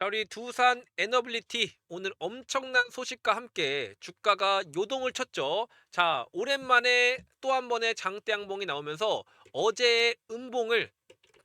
자, 우리 두산 에너빌리티 오늘 엄청난 소식과 함께 주가가 요동을 쳤죠. 자, 오랜만에 또 한 번의 장대 양봉이 나오면서 어제의 음봉을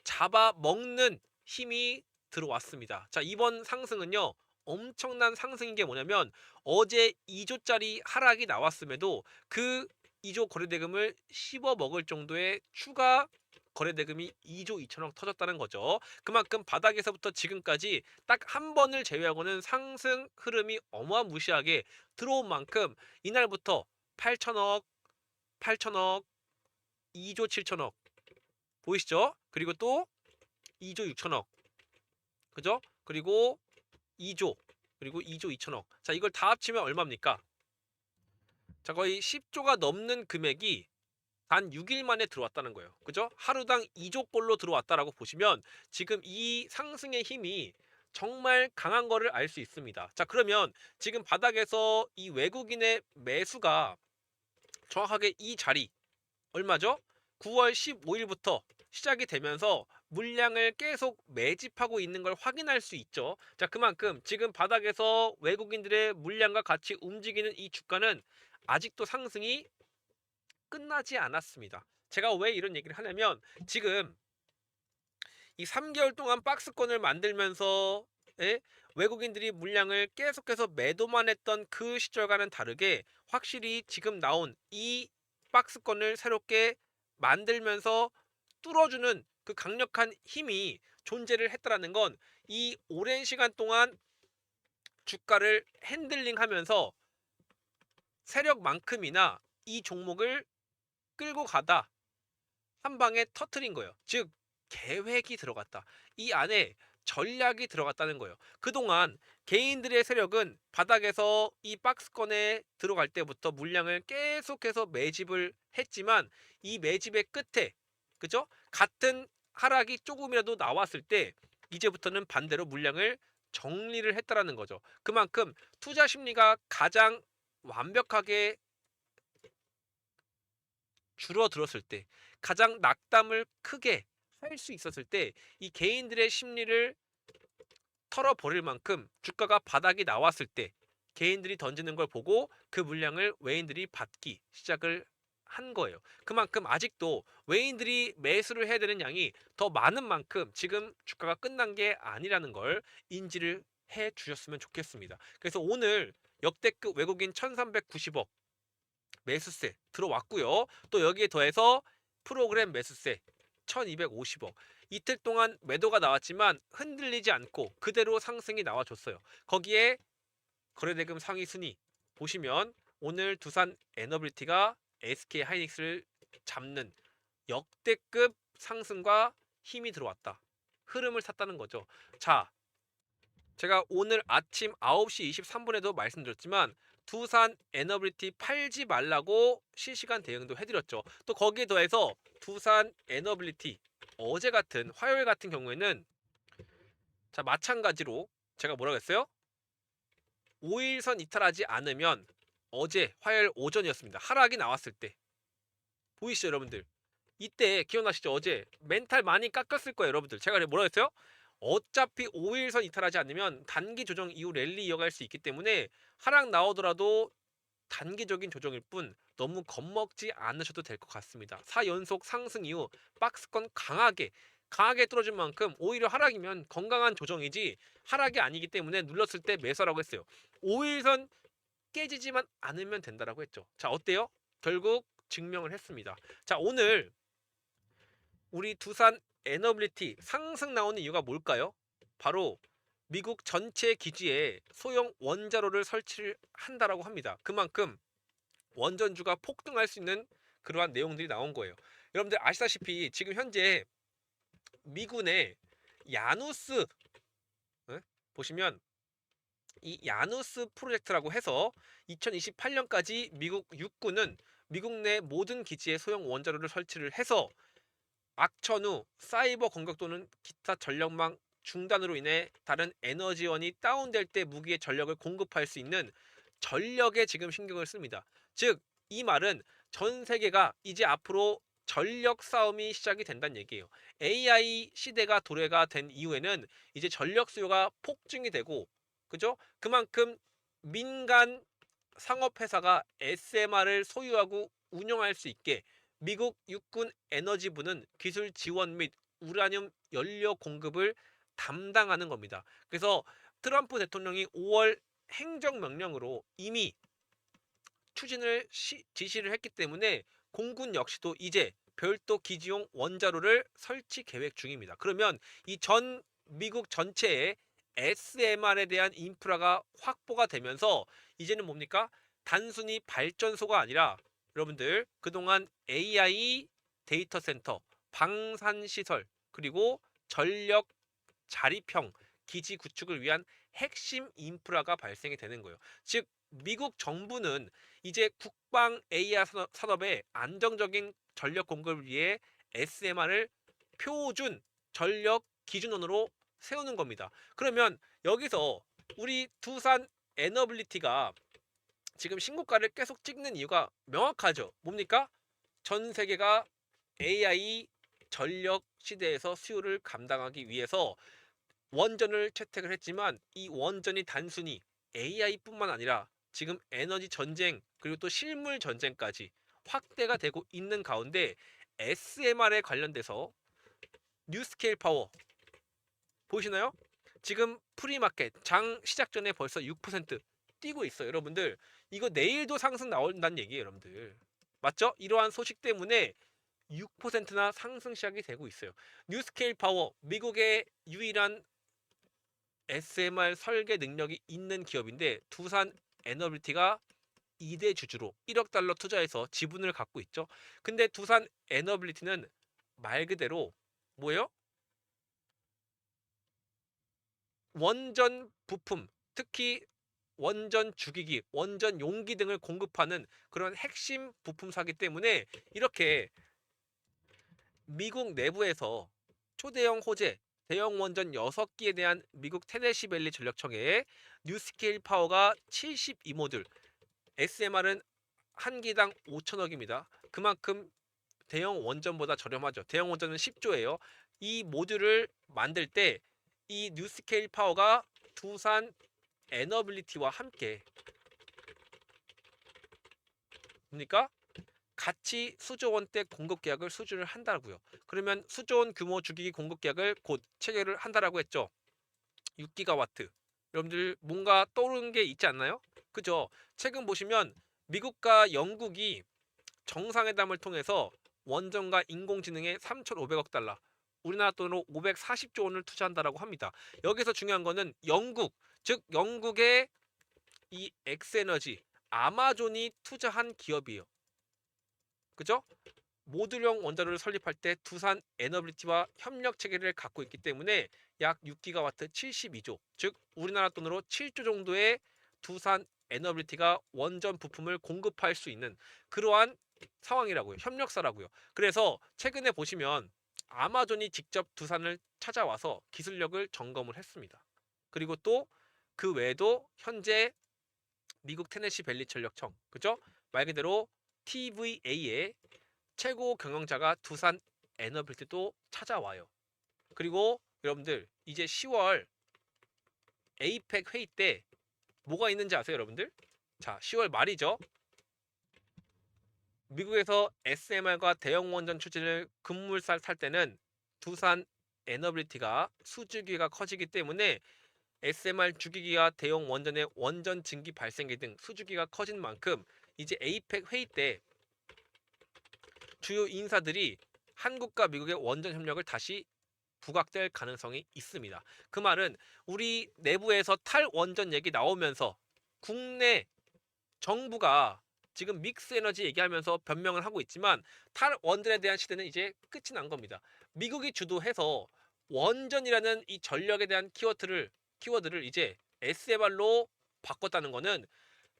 잡아먹는 힘이 들어왔습니다. 자, 이번 상승은요. 엄청난 상승인 게 뭐냐면 어제 2조짜리 하락이 나왔음에도 그 2조 거래대금을 씹어 먹을 정도의 추가 거래 대금이 2조 2천억 터졌다는 거죠. 그만큼 바닥에서부터 지금까지 딱 한 번을 제외하고는 상승 흐름이 어마무시하게 들어온 만큼 이날부터 8천억, 8천억, 2조 7천억 보이시죠? 그리고 또 2조 6천억 그죠? 그리고 2조 그리고 2조 2천억 자 이걸 다 합치면 얼마입니까? 자 거의 10조가 넘는 금액이 단 6일 만에 들어왔다는 거예요. 그죠? 하루당 2조꼴로 들어왔다라고 보시면 지금 이 상승의 힘이 정말 강한 거를 알 수 있습니다. 자, 그러면 지금 바닥에서 이 외국인의 매수가 정확하게 이 자리 얼마죠? 9월 15일부터 시작이 되면서 물량을 계속 매집하고 있는 걸 확인할 수 있죠. 자, 그만큼 지금 바닥에서 외국인들의 물량과 같이 움직이는 이 주가는 아직도 상승이 끝나지 않았습니다. 제가 왜 이런 얘기를 하냐면 지금 이 3개월 동안 박스권을 만들면서 예? 외국인들이 물량을 계속해서 매도만 했던 그 시절과는 다르게 확실히 지금 나온 이 박스권을 새롭게 만들면서 뚫어주는 그 강력한 힘이 존재를 했다라는 건 이 오랜 시간 동안 주가를 핸들링 하면서 세력만큼이나 이 종목을 끌고 가다 한 방에 터트린 거예요. 즉 계획이 들어갔다. 이 안에 전략이 들어갔다는 거예요. 그동안 개인들의 세력은 바닥에서 이 박스권에 들어갈 때부터 물량을 계속해서 매집을 했지만 이 매집의 끝에 그죠? 같은 하락이 조금이라도 나왔을 때 이제부터는 반대로 물량을 정리를 했다라는 거죠. 그만큼 투자 심리가 가장 완벽하게 줄어들었을 때 가장 낙담을 크게 할 수 있었을 때 이 개인들의 심리를 털어버릴 만큼 주가가 바닥이 나왔을 때 개인들이 던지는 걸 보고 그 물량을 외인들이 받기 시작을 한 거예요. 그만큼 아직도 외인들이 매수를 해야 되는 양이 더 많은 만큼 지금 주가가 끝난 게 아니라는 걸 인지를 해 주셨으면 좋겠습니다. 그래서 오늘 역대급 외국인 1390억 매수세 들어왔고요. 또 여기에 더해서 프로그램 매수세 1250억. 이틀 동안 매도가 나왔지만 흔들리지 않고 그대로 상승이 나와줬어요. 거기에 거래대금 상위 순위 보시면 오늘 두산 에너빌티가 SK 하이닉스를 잡는 역대급 상승과 힘이 들어왔다. 흐름을 탔다는 거죠. 자, 제가 오늘 아침 9시 23분에도 말씀드렸지만 두산 에너빌티 팔지 말라고 실시간 대응도 해드렸죠. 또 거기에 더해서 두산 에너빌리티 어제 같은 화요일 같은 경우에는 자 마찬가지로 제가 뭐라고 했어요? 5일선 이탈하지 않으면 어제 화요일 오전이었습니다. 하락이 나왔을 때 보이시죠 여러분들? 이때 기억나시죠? 어제 멘탈 많이 깎였을 거예요 여러분들. 제가 뭐라고 했어요? 어차피 5일선 이탈하지 않으면 단기 조정 이후 랠리 이어갈 수 있기 때문에 하락 나오더라도 단기적인 조정일 뿐 너무 겁먹지 않으셔도 될 것 같습니다. 4연속 상승 이후 박스권 강하게 강하게 떨어진 만큼 오히려 하락이면 건강한 조정이지 하락이 아니기 때문에 눌렀을 때 매수라고 했어요. 5일선 깨지지만 않으면 된다라고 했죠. 자, 어때요? 결국 증명을 했습니다. 자, 오늘 우리 두산 에너빌리티 상승 나오는 이유가 뭘까요? 바로 미국 전체 기지에 소형 원자로를 설치를 한다라고 합니다. 그만큼 원전주가 폭등할 수 있는 그러한 내용들이 나온 거예요. 여러분들 아시다시피 지금 현재 미군의 야누스 에? 보시면 이 야누스 프로젝트라고 해서 2028년까지 미국 육군은 미국 내 모든 기지에 소형 원자로를 설치를 해서 악천 후 사이버 공격 또는 기타 전력망 중단으로 인해 다른 에너지원이 다운될 때 무기의 전력을 공급할 수 있는 전력에 지금 신경을 씁니다. 즉, 이 말은 전 세계가 이제 앞으로 전력 싸움이 시작이 된다는 얘기예요. AI 시대가 도래가 된 이후에는 이제 전력 수요가 폭증이 되고 그죠? 그만큼 민간 상업 회사가 SMR을 소유하고 운영할 수 있게 미국 육군 에너지부는 기술 지원 및 우라늄 연료 공급을 담당하는 겁니다. 그래서 트럼프 대통령이 5월 행정명령으로 이미 추진을 시- 지시를 했기 때문에 공군 역시도 이제 별도 기지용 원자로를 설치 계획 중입니다. 그러면 이 전 미국 전체에 SMR에 대한 인프라가 확보가 되면서 이제는 뭡니까? 단순히 발전소가 아니라 여러분들 그동안 AI 데이터 센터, 방산 시설, 그리고 전력 자립형 기지 구축을 위한 핵심 인프라가 발생이 되는 거예요. 즉 미국 정부는 이제 국방 AI 산업- 산업의 안정적인 전력 공급을 위해 SMR을 표준 전력 기준원으로 세우는 겁니다. 그러면 여기서 우리 두산 에너빌리티가 지금 신고가를 계속 찍는 이유가 명확하죠. 뭡니까? 전 세계가 AI 전력 시대에서 수요를 감당하기 위해서 원전을 채택을 했지만 이 원전이 단순히 AI뿐만 아니라 지금 에너지 전쟁 그리고 또 실물 전쟁까지 확대가 되고 있는 가운데 SMR에 관련돼서 뉴스케일 파워 보시나요? 지금 프리마켓 장 시작 전에 벌써 6% 뛰고 있어요. 여러분들 이거 내일도 상승 나온다는 얘기예요, 여러분들. 맞죠? 이러한 소식 때문에 6%나 상승 시작이 되고 있어요. 뉴스케일 파워 미국의 유일한 SMR 설계 능력이 있는 기업인데 두산 에너빌티가 2대 주주로 1억 달러 투자해서 지분을 갖고 있죠. 근데 두산 에너빌리티는 말 그대로 뭐예요? 원전 부품, 특히 원전 주기기, 원전 용기 등을 공급하는 그런 핵심 부품사기 때문에 이렇게 미국 내부에서 초대형 호재, 대형 원전 6기에 대한 미국 테네시밸리 전력청의 뉴스케일 파워가 72모듈, SMR은 한 기당 5천억입니다. 그만큼 대형 원전보다 저렴하죠. 대형 원전은 10조예요. 이 모듈을 만들 때 이 뉴스케일 파워가 두산 에너빌리티와 함께 그러니까 같이 수조 원대 공급 계약을 수주를 한다고요. 그러면 수조 원 규모 주기기 공급 계약을 곧 체결을 한다라고 했죠. 6기가와트. 여러분들 뭔가 떠오르는 게 있지 않나요? 그죠? 최근 보시면 미국과 영국이 정상회담을 통해서 원전과 인공지능에 3,500억 달러, 우리나라 돈으로 540조 원을 투자한다라고 합니다. 여기서 중요한 거는 영국, 즉 영국의 이 엑스에너지, 아마존이 투자한 기업이에요. 그죠? 모듈형 원자로를 설립할 때 두산 에너빌리티와 협력 체계를 갖고 있기 때문에 약 6기가와트 72조, 즉 우리나라 돈으로 7조 정도의 두산 에너빌리티가 원전 부품을 공급할 수 있는 그러한 상황이라고요. 협력사라고요. 그래서 최근에 보시면 아마존이 직접 두산을 찾아와서 기술력을 점검을 했습니다. 그리고 또 그 외에도 현재 미국 테네시 밸리 전력청, 그죠? 말 그대로 TVA의 최고 경영자가 두산 에너빌티도 찾아와요. 그리고 여러분들 이제 10월 에이펙 회의 때 뭐가 있는지 아세요, 여러분들? 자, 10월 말이죠. 미국에서 SMR과 대형 원전 추진을 급물살 탈 때는 두산 에너빌리티가 수주기가 커지기 때문에 SMR 주기기와 대형 원전의 원전 증기 발생기 등 수주기가 커진 만큼 이제 에이펙 회의 때 주요 인사들이 한국과 미국의 원전 협력을 다시 부각될 가능성이 있습니다. 그 말은 우리 내부에서 탈원전 얘기 나오면서 국내 정부가 지금 믹스 에너지 얘기하면서 변명을 하고 있지만 탈원전에 대한 시대는 이제 끝이 난 겁니다. 미국이 주도해서 원전이라는 이 전력에 대한 키워드를 키워드를 이제 SMR로 바꿨다는 거는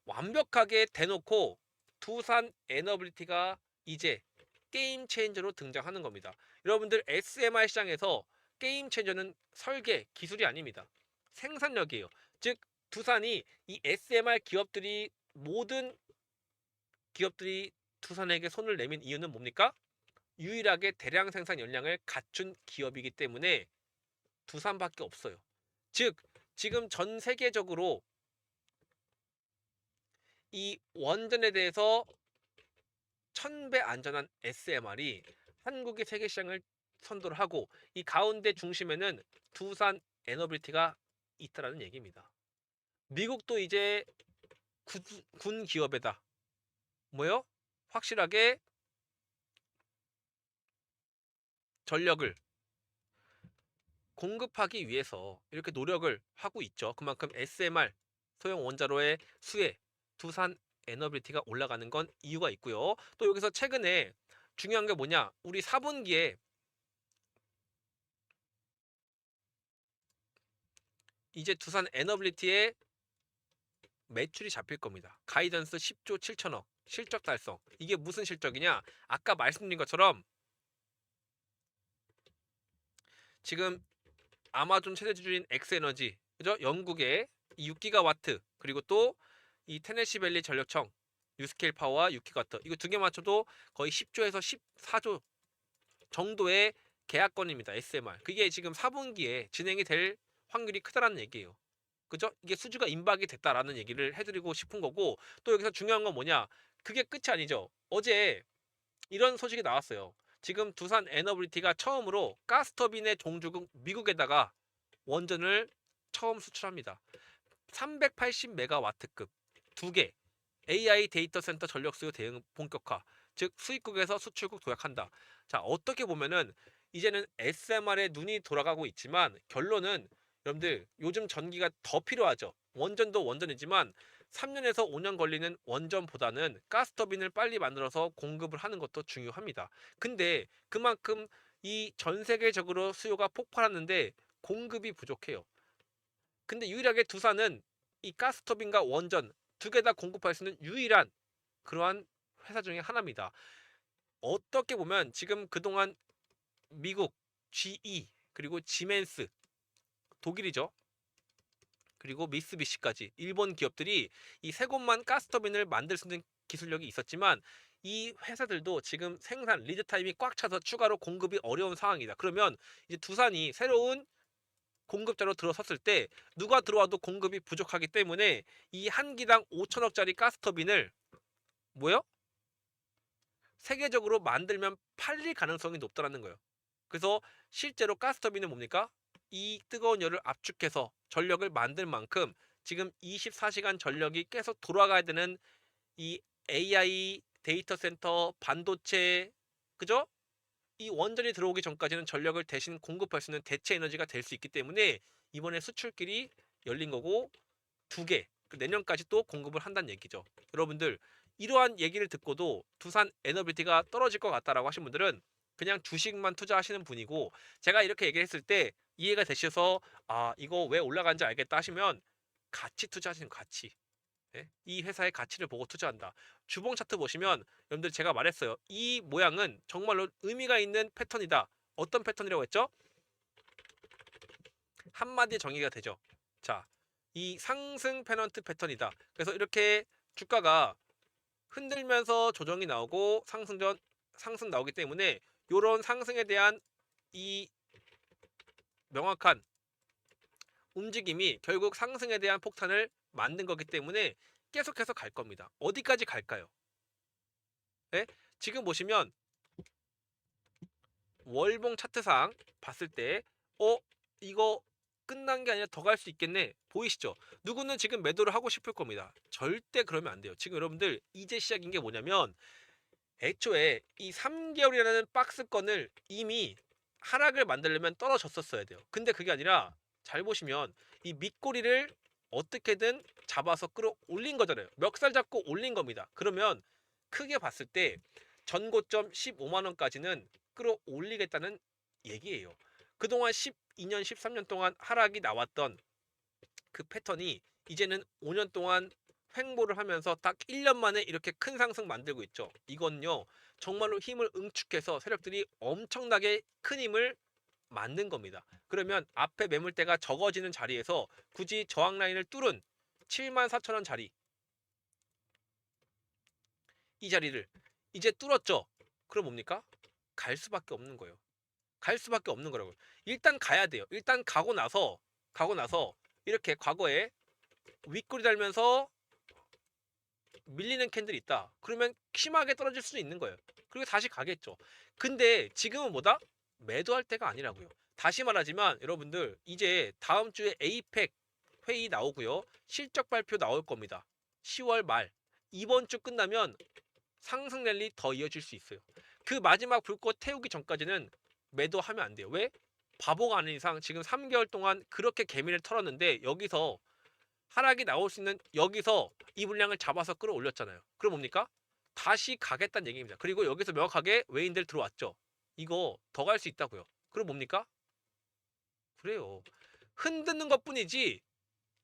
완벽하게 대놓고 두산 에너빌리티가 이제 게임 체인저로 등장하는 겁니다. 여러분들 SMR 시장에서 게임 체인저는 설계, 기술이 아닙니다. 생산력이에요. 즉 두산이 이 SMR 기업들이 모든 기업들이 두산에게 손을 내민 이유는 뭡니까? 유일하게 대량 생산 역량을 갖춘 기업이기 때문에 두산밖에 없어요. 즉 지금 전 세계적으로 이 원전에 대해서 천배 안전한 SMR이 한국의 세계 시장을 선도를 하고 이 가운데 중심에는 두산 에너빌티가 있다라는 얘기입니다. 미국도 이제 군, 군 기업에다 뭐요? 확실하게 전력을 공급하기 위해서 이렇게 노력을 하고 있죠. 그만큼 SMR 소형 원자로의 수혜 두산 에너빌티가 올라가는 건 이유가 있고요. 또 여기서 최근에 중요한 게 뭐냐? 우리 4분기에 이제 두산 에너빌리티의 매출이 잡힐 겁니다. 가이던스 10조 7천억 실적 달성. 이게 무슨 실적이냐? 아까 말씀드린 것처럼 지금 아마존 최대 주주인 엑스에너지 그죠? 영국의 이 6기가와트 그리고 또 이 테네시밸리 전력청 유스케일 파워와 6기가와트 이거 두 개 맞춰도 거의 10조에서 14조 정도의 계약건입니다. SMR. 그게 지금 4분기에 진행이 될 확률이 크다라는 얘기예요. 그죠? 이게 수주가 임박이 됐다라는 얘기를 해드리고 싶은 거고 또 여기서 중요한 건 뭐냐? 그게 끝이 아니죠. 어제 이런 소식이 나왔어요. 지금 두산 에너빌리티가 처음으로 가스터빈의 종주국 미국에다가 원전을 처음 수출합니다. 380메가와트급 두 개 AI 데이터 센터 전력 수요 대응 본격화 즉 수입국에서 수출국 도약한다. 자 어떻게 보면은 이제는 SMR에 눈이 돌아가고 있지만 결론은 여러분들 요즘 전기가 더 필요하죠. 원전도 원전이지만 3년에서 5년 걸리는 원전보다는 가스터빈을 빨리 만들어서 공급을 하는 것도 중요합니다. 근데 그만큼 이 전 세계적으로 수요가 폭발하는데 공급이 부족해요. 근데 유일하게 두산은 이 가스터빈과 원전 두 개 다 공급할 수 있는 유일한 그러한 회사 중에 하나입니다. 어떻게 보면 지금 그동안 미국 GE 그리고 지멘스 독일이죠. 그리고 미쓰비시까지 일본 기업들이 이 세 곳만 가스터빈을 만들 수 있는 기술력이 있었지만 이 회사들도 지금 생산 리드 타임이 꽉 차서 추가로 공급이 어려운 상황이다. 그러면 이제 두산이 새로운 공급자로 들어섰을 때 누가 들어와도 공급이 부족하기 때문에 이 한 기당 5천억짜리 가스터빈을 뭐요? 세계적으로 만들면 팔릴 가능성이 높다라는 거예요. 그래서 실제로 가스터빈은 뭡니까? 이 뜨거운 열을 압축해서 전력을 만들 만큼 지금 24시간 전력이 계속 돌아가야 되는 이 AI 데이터 센터 반도체 그죠? 이 원전이 들어오기 전까지는 전력을 대신 공급할 수 있는 대체 에너지가 될 수 있기 때문에 이번에 수출길이 열린 거고 두 개, 그 내년까지 또 공급을 한다는 얘기죠. 여러분들 이러한 얘기를 듣고도 두산 에너비티가 떨어질 것 같다라고 하신 분들은 그냥 주식만 투자하시는 분이고 제가 이렇게 얘기했을 때 이해가 되셔서 아 이거 왜 올라간지 알겠다 하시면 가치 투자하시는 가치 예? 이 회사의 가치를 보고 투자한다. 주봉 차트 보시면 여러분들 제가 말했어요. 이 모양은 정말로 의미가 있는 패턴이다. 어떤 패턴이라고 했죠? 한마디 정의가 되죠. 자 이 상승 페넌트 패턴이다. 그래서 이렇게 주가가 흔들면서 조정이 나오고 상승 전 상승 나오기 때문에 이런 상승에 대한 이 명확한 움직임이 결국 상승에 대한 폭탄을 만든 거기 때문에 계속해서 갈 겁니다. 어디까지 갈까요? 네? 지금 보시면 월봉 차트상 봤을 때 어? 이거 끝난 게 아니라 더 갈 수 있겠네 보이시죠? 누구는 지금 매도를 하고 싶을 겁니다. 절대 그러면 안 돼요. 지금 여러분들 이제 시작인 게 뭐냐면 애초에 이 3개월이라는 박스권을 이미 하락을 만들려면 떨어졌었어야 돼요. 근데 그게 아니라 잘 보시면 이 밑꼬리를 어떻게든 잡아서 끌어올린 거잖아요. 멱살 잡고 올린 겁니다. 그러면 크게 봤을 때 전고점 15만 원까지는 끌어올리겠다는 얘기예요. 그동안 12년, 13년 동안 하락이 나왔던 그 패턴이 이제는 5년 동안 횡보를 하면서 딱 1년 만에 이렇게 큰 상승 만들고 있죠. 이건요. 정말로 힘을 응축해서 세력들이 엄청나게 큰 힘을 만든 겁니다. 그러면 앞에 매물대가 적어지는 자리에서 굳이 저항 라인을 뚫은 7만 4천 원 자리 이 자리를 이제 뚫었죠. 그럼 뭡니까? 갈 수밖에 없는 거예요. 갈 수밖에 없는 거라고요. 일단 가야 돼요. 일단 가고 나서 가고 나서 이렇게 과거에 윗골이 달면서 밀리는 캔들이 있다. 그러면 심하게 떨어질 수도 있는 거예요. 그리고 다시 가겠죠. 근데 지금은 뭐다? 매도할 때가 아니라고요. 다시 말하지만 여러분들 이제 다음 주에 에이펙 회의 나오고요. 실적 발표 나올 겁니다. 10월 말 이번 주 끝나면 상승 랠리 더 이어질 수 있어요. 그 마지막 불꽃 태우기 전까지는 매도하면 안 돼요. 왜? 바보가 아닌 이상 지금 3개월 동안 그렇게 개미를 털었는데 여기서 하락이 나올 수 있는 여기서 이 물량을 잡아서 끌어올렸잖아요. 그럼 뭡니까? 다시 가겠다는 얘기입니다. 그리고 여기서 명확하게 외인들 들어왔죠. 이거 더 갈 수 있다고요. 그럼 뭡니까? 그래요. 흔드는 것 뿐이지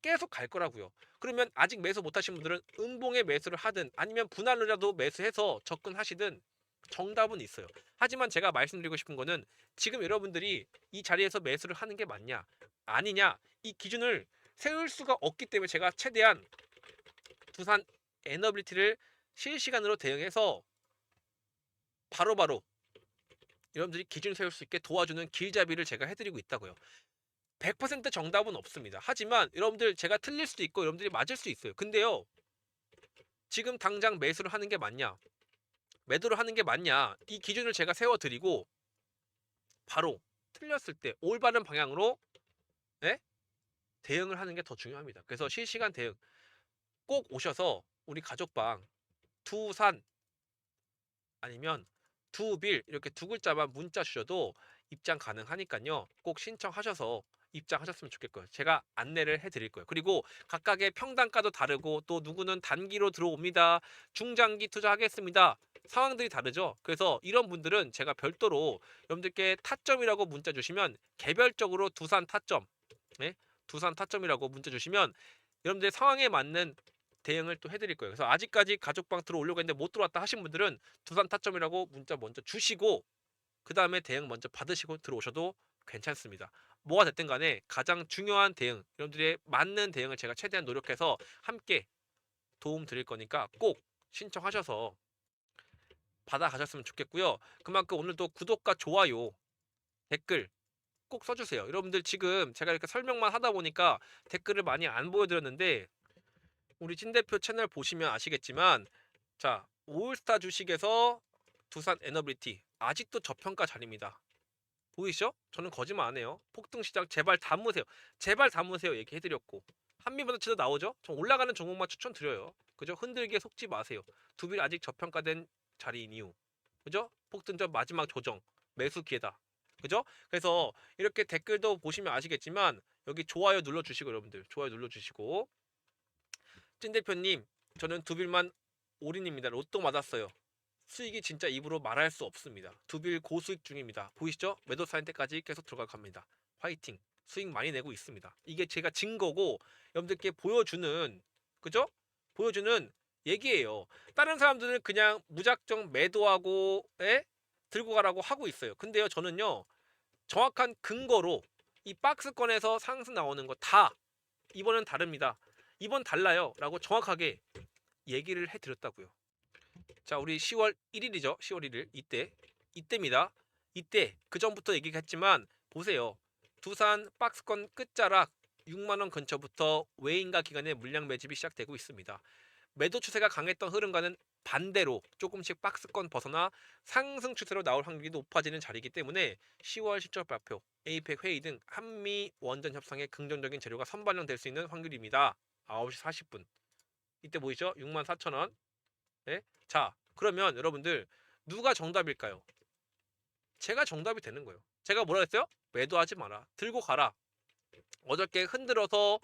계속 갈 거라고요. 그러면 아직 매수 못 하신 분들은 음봉에 매수를 하든 아니면 분할로라도 매수해서 접근하시든 정답은 있어요. 하지만 제가 말씀드리고 싶은 거는 지금 여러분들이 이 자리에서 매수를 하는 게 맞냐 아니냐 이 기준을 세울 수가 없기 때문에 제가 최대한 두산 에너빌리티를 실시간으로 대응해서 바로 바로 여러분들이 기준 세울 수 있게 도와주는 길잡이를 제가 해드리고 있다고요. 100% 정답은 없습니다. 하지만 여러분들 제가 틀릴 수도 있고 여러분들이 맞을 수 있어요. 근데요. 지금 당장 매수를 하는 게 맞냐? 매도를 하는 게 맞냐? 이 기준을 제가 세워드리고 바로 틀렸을 때 올바른 방향으로 예? 대응을 하는 게 더 중요합니다. 그래서 실시간 대응 꼭 오셔서 우리 가족방 두산 아니면 두빌 이렇게 두 글자만 문자 주셔도 입장 가능하니까요. 꼭 신청하셔서 입장하셨으면 좋겠고요. 제가 안내를 해드릴 거예요. 그리고 각각의 평단가도 다르고 또 누구는 단기로 들어옵니다. 중장기 투자하겠습니다. 상황들이 다르죠. 그래서 이런 분들은 제가 별도로 여러분들께 타점이라고 문자 주시면 개별적으로 두산 타점, 네? 두산 타점이라고 문자 주시면 여러분들 상황에 맞는 대응을 또 해드릴 거예요. 그래서 아직까지 가족방 들어오려고 했는데 못 들어왔다 하신 분들은 두산 타점이라고 문자 먼저 주시고 그 다음에 대응 먼저 받으시고 들어오셔도 괜찮습니다. 뭐가 됐든 간에 가장 중요한 대응, 여러분들의 맞는 대응을 제가 최대한 노력해서 함께 도움 드릴 거니까 꼭 신청하셔서 받아가셨으면 좋겠고요. 그만큼 오늘도 구독과 좋아요, 댓글 꼭 써주세요. 여러분들 지금 제가 이렇게 설명만 하다 보니까 댓글을 많이 안 보여드렸는데 우리 찐 대표 채널 보시면 아시겠지만 자 올스타 주식에서 두산 에너빌리티 아직도 저평가 자리입니다. 보이시죠? 저는 거짓말 안 해요. 폭등 시장 제발 담으세요. 제발 담으세요. 얘기해드렸고 한미반도체도 나오죠. 전 올라가는 종목만 추천드려요. 그죠? 흔들기에 속지 마세요. 두빌 아직 저평가된 자리인 이유. 그죠? 폭등전 마지막 조정 매수 기회다. 그죠? 그래서 이렇게 댓글도 보시면 아시겠지만 여기 좋아요 눌러주시고 여러분들 좋아요 눌러주시고 찐 대표님 저는 두빌만 올인입니다. 로또 맞았어요. 수익이 진짜 입으로 말할 수 없습니다. 두빌 고수익 중입니다. 보이시죠? 매도 사인 때까지 계속 들어갈 겁니다. 화이팅. 수익 많이 내고 있습니다. 이게 제가 증거고 여러분들께 보여주는 그죠? 보여주는 얘기예요. 다른 사람들은 그냥 무작정 매도하고 에? 들고 가라고 하고 있어요. 근데요, 저는요 정확한 근거로 이 박스권에서 상승 나오는 거 다 이번은 다릅니다. 이번 달라요 라고 정확하게 얘기를 해드렸다고요. 자, 우리 10월 1일이죠. 10월 1일 이때 이때입니다. 이때 그 전부터 얘기했지만 보세요. 두산 박스권 끝자락 6만 원 근처부터 외인과 기관의 물량 매집이 시작되고 있습니다. 매도 추세가 강했던 흐름과는 반대로 조금씩 박스권 벗어나 상승 추세로 나올 확률이 높아지는 자리이기 때문에 10월 실적 발표, 에이펙 회의 등 한미 원전 협상에 긍정적인 재료가 선반영될 수 있는 확률입니다. 9시 40분. 이때 보이죠? 6만 4천 원. 네? 자, 그러면 여러분들 누가 정답일까요? 제가 정답이 되는 거예요. 제가 뭐라 했어요? 매도하지 마라. 들고 가라. 어저께 흔들어서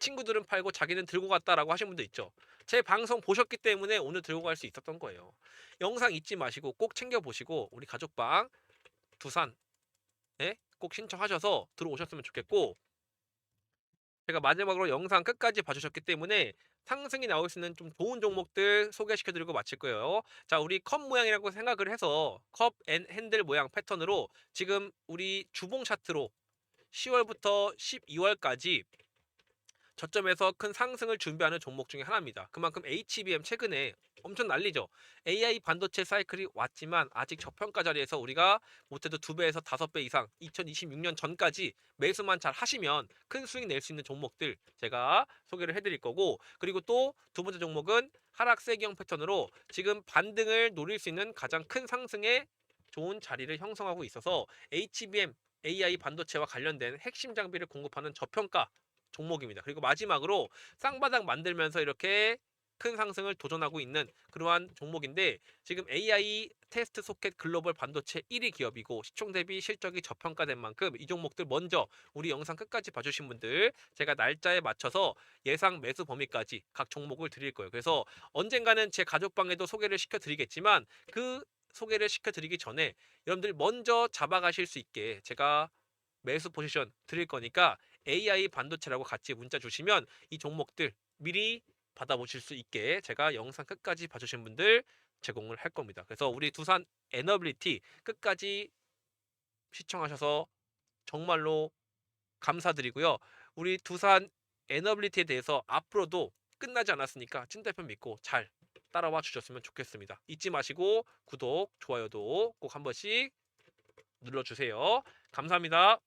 친구들은 팔고 자기는 들고 갔다라고 하신 분도 있죠. 제 방송 보셨기 때문에 오늘 들고 갈 수 있었던 거예요. 영상 잊지 마시고 꼭 챙겨 보시고 우리 가족방 두산 예? 꼭 신청하셔서 들어오셨으면 좋겠고 제가 마지막으로 영상 끝까지 봐주셨기 때문에 상승이 나올 수 있는 좀 좋은 종목들 소개시켜드리고 마칠 거예요. 자, 우리 컵 모양이라고 생각을 해서 컵 앤 핸들 모양 패턴으로 지금 우리 주봉 차트로 10월부터 12월까지 저점에서 큰 상승을 준비하는 종목 중에 하나입니다. 그만큼 HBM 최근에 엄청 난리죠. AI 반도체 사이클이 왔지만 아직 저평가 자리에서 우리가 못해도 두 배에서 다섯 배 이상 2026년 전까지 매수만 잘 하시면 큰 수익 낼 수 있는 종목들 제가 소개를 해드릴 거고 그리고 또 두 번째 종목은 하락 세기형 패턴으로 지금 반등을 노릴 수 있는 가장 큰 상승의 좋은 자리를 형성하고 있어서 HBM AI 반도체와 관련된 핵심 장비를 공급하는 저평가 종목입니다. 그리고 마지막으로 쌍바닥 만들면서 이렇게 큰 상승을 도전하고 있는 그러한 종목인데 지금 AI 테스트 소켓 글로벌 반도체 1위 기업이고 시총 대비 실적이 저평가된 만큼 이 종목들 먼저 우리 영상 끝까지 봐주신 분들 제가 날짜에 맞춰서 예상 매수 범위까지 각 종목을 드릴 거예요. 그래서 언젠가는 제 가족방에도 소개를 시켜드리겠지만 그 소개를 시켜드리기 전에 여러분들 먼저 잡아가실 수 있게 제가 매수 포지션 드릴 거니까 AI 반도체라고 같이 문자 주시면 이 종목들 미리 받아보실 수 있게 제가 영상 끝까지 봐주신 분들 제공을 할 겁니다. 그래서 우리 두산 에너빌리티 끝까지 시청하셔서 정말로 감사드리고요. 우리 두산 에너빌리티에 대해서 앞으로도 끝나지 않았으니까 찐 대표 믿고 잘 따라와 주셨으면 좋겠습니다. 잊지 마시고 구독, 좋아요도 꼭 한 번씩 눌러주세요. 감사합니다.